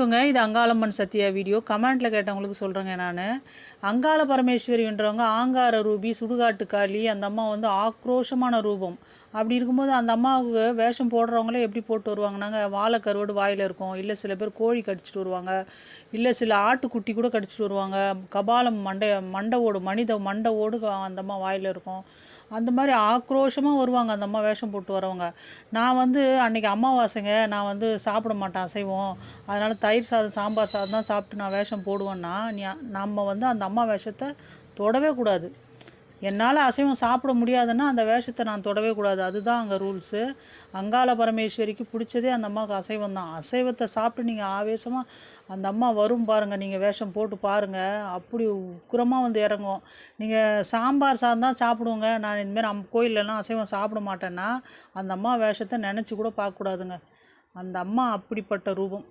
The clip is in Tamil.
ங்க இது அங்காளம்மன் சத்யா வீடியோ. கமெண்ட்டில் கேட்டவங்களுக்கு சொல்கிறேங்க நான். அங்காள பரமேஸ்வரின்றவங்க ஆங்கார ரூபி சுடுகாட்டு காளி அந்த அம்மா வந்து ஆக்ரோஷமான ரூபம். அப்படி இருக்கும்போது அந்த அம்மாவுக்கு வேஷம் போடுறவங்களே எப்படி போட்டு வருவாங்கன்னாங்க? வாழை கருவாடு வாயில் இருக்கும். இல்லை சில பேர் கோழி கடிச்சிட்டு வருவாங்க. இல்லை சில ஆட்டுக்குட்டி கூட கடிச்சிட்டு வருவாங்க. கபாலம் மண்டை மண்டை ஓடு மனித மண்டை ஓடு அந்த அம்மா வாயில் இருக்கும். அந்த மாதிரி ஆக்ரோஷமாக வருவாங்க அந்த அம்மா வேஷம் போட்டு வரவங்க. நான் வந்து அன்றைக்கி அம்மாவாசைங்க நான் வந்து சாப்பிட மாட்டேன் அசைவம். அதனால் தயிர் சாதம் சாம்பார் சாதம் தான் சாப்பிட்டு நான் வேஷம் போடுவேன்னா நீ நம்ம வந்து அந்த அம்மா வேஷத்தை தொடவே கூடாது. என்னால் அசைவம் சாப்பிட முடியாதுன்னா அந்த வேஷத்தை நான் தொடவே கூடாது. அதுதான் அங்கே ரூல்ஸு அங்காள பரமேஸ்வரிக்கு பிடிச்சதே அந்த அம்மாவுக்கு அசைவம் தான். அசைவத்தை சாப்பிட்டு நீங்கள் ஆவேசமாக அந்த அம்மா வரும் பாருங்கள் நீங்கள் வேஷம் போட்டு பாருங்கள் அப்படி உக்கிரமாக வந்து இறங்கும். நீங்கள் சாம்பார் சாதம் தான் சாப்பிடுவோங்க. நான் இந்தமாரி அம் கோயிலெலாம் அசைவம் சாப்பிட மாட்டேன்னா அந்த அம்மா வேஷத்தை நினச்சி கூட பார்க்கக்கூடாதுங்க. அந்த அம்மா அப்படிப்பட்ட ரூபம்.